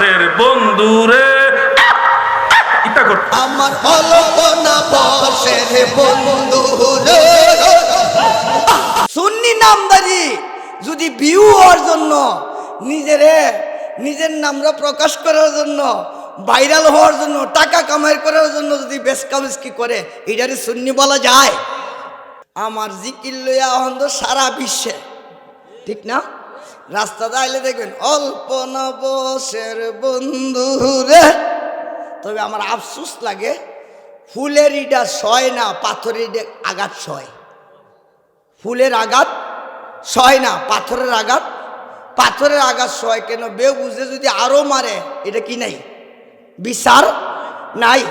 বসের বন্ধু রে ইটা আমার অলপনা বসের বন্ধু সুন্নি নামদারি যদি ভিউ হওয়ার জন্য, নিজেরে, নিজের নামরা প্রকাশ করার জন্য, ভাইরাল হওয়ার জন্য, টাকা কামাই করার জন্য যদি বেসকাবেসকি করে, এটারে সুন্নি বলা যায়। আমার জিকির লইয়া অন্ধ সারা বিশ্বে, ঠিক না? রাস্তাতে আইলে দেখবেন অল্প নবসের বন্ধু রে। তবে আমার আফসোস লাগে, ফুলের ইটা সয় না, পাথরের আঘাত সয়। ফুলের আঘাত সয় না, পাথরের আঘাত। পাথরের আঘাত সয় কেন? বে বুঝে যদি আরও মারে, এটা কি নাই? বিচার নাই।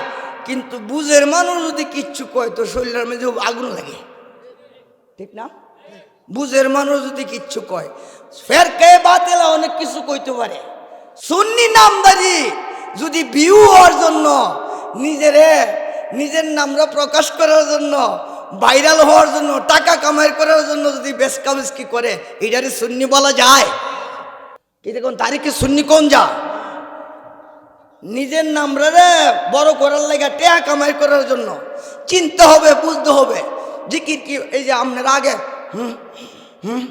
কিন্তু বুঝের মানুষ যদি কিচ্ছু কয়, তো শরীরের মধ্যে আগুন লাগে। ঠিক না? বুঝের মানুষ যদি কিচ্ছু কয়, ফের কে বাতেলা অনেক কিছু কইতে পারে। সুন্নি নামদারি যদি ভিউ হওয়ার জন্য, নিজেরে, নিজের নামরা প্রকাশ করার জন্য, ভাইরাল হওয়ার জন্য, টাকা কামাই করার জন্য যদি বেসকাবেসকি করে, এটারে সুন্নি বলা যায়। কি দেখুন, তারিখে সুন্নি কোন যা? নিজের নামরা রে বড় করার লাগা টেয়া কামাই করার জন্য। চিনতে হবে, বুঝতে হবে। জিকির কি, এই যে আপনার আগে হুম হুম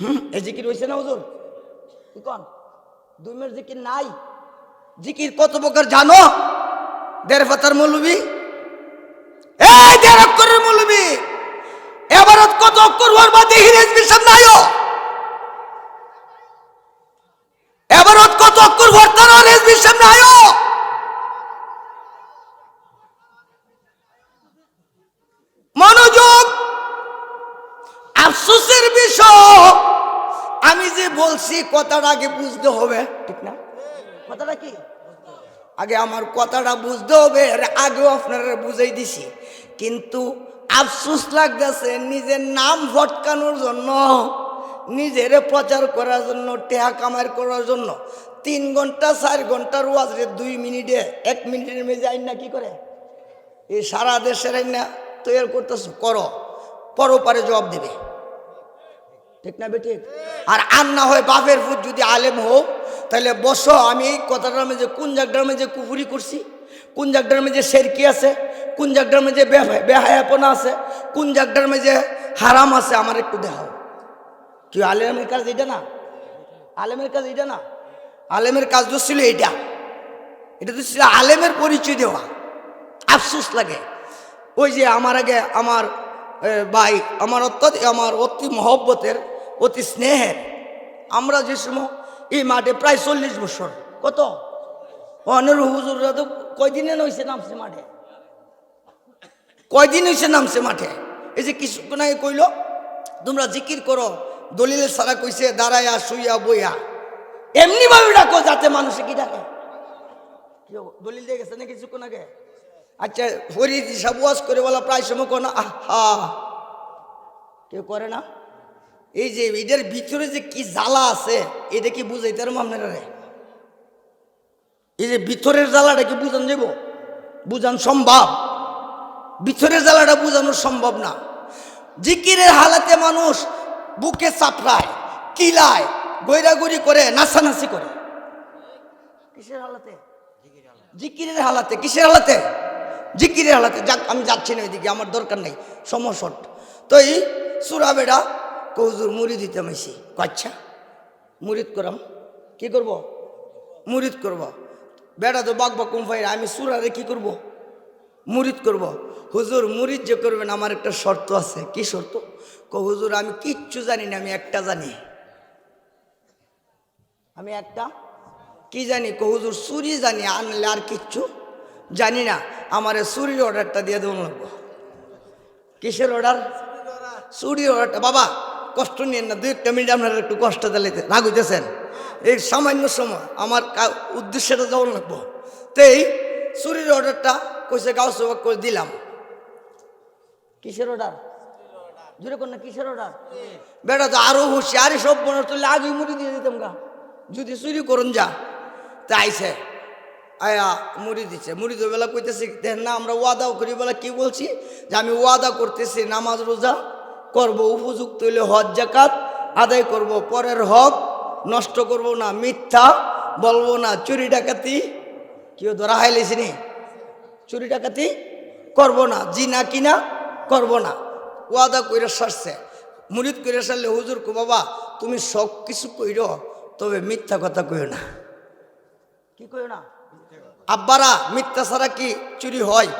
হুম এই জিকির হয়েছে না হুজুর? কি কন? দুই মিনিট জিকির নাই। জিকির কত প্রকার জানো? দেড় পাতার মৌলবি। এই দেড় অক্ষরের মৌলবি। এবারত কত অক্ষর হওয়ার বাদে হিরেজ বিষম নাইও এবারত কত অক্ষর ভর্তার হিরেজ বিষম নাইও যে বলছি, কথাটা আগে বুঝতে হবে। ঠিক না? কথাটা কি? আগে আমার কথাটা বুঝতে হবে আর আগেও আপনারা বুঝাই দিছি। কিন্তু আফসুস লাগতেছে, নিজের নাম ভটকানোর জন্য, নিজের প্রচার করার জন্য, টেহা কামাই করার জন্য, তিন ঘণ্টা, চার ঘণ্টার ওয়াজরে দুই মিনিটে, এক মিনিটের মেজে আইন না কি করে? এই সারা দেশের আইন না তৈরি করতেছ, করো। পরপারে জবাব দেবে। ঠিক না বেঠিক? আর আর না হয় বাপের ফুট যদি আলেম হোক তাহলে বসো, আমি এই কথাটার মধ্যে কোন জায়গাটার মধ্যে কুফুরি করছি? কোন জায়গাটার মধ্যে শেরকি আছে? কোন জায়গাটার বেহায়- বেহায়াপনা আছে? কোন জায়গাটার মধ্যে হারাম আছে? আমার একটু দেখাও। কি, আলেমের কাজ এটা না? আলেমের কাজ এটা না? আলেমের কাজ তো ছিল এটা এটা তো ছিল আলেমের পরিচয় দেওয়া। আফসোস লাগে। ওই যে আমার আগে আমার ভাই, আমার অত্যাধিক আমার অতি মহব্বতের অতি স্নেহের। আমরা যে সময় এই মাঠে প্রায় চল্লিশ বছর। কত? অনের হুজুররা তো কয়দিনে নইছে নামছে মাঠে? কয়দিন হয়েছে নামছে মাঠে? এই যে কিছুক্ষণ আগে কইল, তোমরা জিকির করো, দলিলের সারা কইছে দাঁড়াইয়া শুইয়া, বইয়া। এমনি ভাবে ডাকো যাতে মানুষে কি ডাকে? দলিল দিয়ে গেছে না কিছুক্ষণ আগে? আচ্ছা হরি হিসাব ওয়াজ করে বলা প্রায় সময় কোনো আহা! কেউ করে না? এই যে এটার ভিতরে যে কি জ্বালা আছে, এটা কি বুঝাইতে পারব আপনারা? এই যে ভিতরের জ্বালাটা কি বুঝান যাব বুঝান সম্ভব। ভিতরের জ্বালাটা বুঝানো সম্ভব না। জিকিরের হালাতে মানুষ বুকে চাপড়ায়, কিলায় গৈরাগুড়ি করে, নাচানাচি করে। কিসের হালাতে? জিকিরের হালাতে। কিসের হালাতে? জিকিরের হালাতে। যাক, আমি যাচ্ছি না ওইদিকে আমার দরকার নেই। সমস্যট তো এই সুরা বেড়া কৌজুর মুড়ি দিতে মাইছি। আচ্ছা মুরিদ করাম। কি করব? মুরিদ করব। বেড়া তো বাক বাক কুম্ফাই আমি সুরারে কি করব? মুরিদ করব। হুজুর মুরিদ যে করবেন আমার একটা শর্ত আছে। কি শর্ত? ক হুজুর আমি কিচ্ছু জানি না আমি একটা জানি। আমি একটা? কি জানি? ক হুজুর চুরি জানি আনলে আর কিচ্ছু জানি না। আমার চুরির অর্ডারটা দিয়ে দেবো লাগবো। কিসের অর্ডার? চুরির অর্ডারটা বাবা কষ্ট নিয়েন না দুই একটা মিনিট আপনারা একটু কষ্ট দিলে রাগ হইতেছেন। এই সামান্য সময় আমার উদ্দেশ্যটা যাওয়ার লাগবো তো এই চুরির অর্ডারটা কইসে গাও সবাক করে দিলাম। কিসের অর্ডার জুড়ে কোন না, কিসের অর্ডার বেটা তো আরও হুঁশিয়ারি সব মনে তুললে আগে মুড়ি দিয়ে দিতাম গা। যদি চুরি করুন যা, তা আইসে আয়া মুড়ি দিচ্ছে মুড়ি তো বেলা কইতেছি দেখেন না, আমরা ওয়াদাও করি, বলে কি বলছি? যে আমি ওয়াদা করতেছি, নামাজ, রোজা করব উপযুক্ত হইলে হজ জাকাত, আদায় করব পরের হক, নষ্ট করব না মিথ্যা, বলব না চুরি ডাকাতি। কেউ ধরা হাইলেছি নি? চুরি ডাকাতি করব না জি না কিনা করব না। ওয়াদা কইরা সারছে, মুরিদ কইরা সারলে হুজুর কো, বাবা, তুমি সব কিছু কইর, তবে মিথ্যা কথা কইও না। কি কইও না? আব্বারা, মিথ্যা ছাড়া কি চুরি হয়?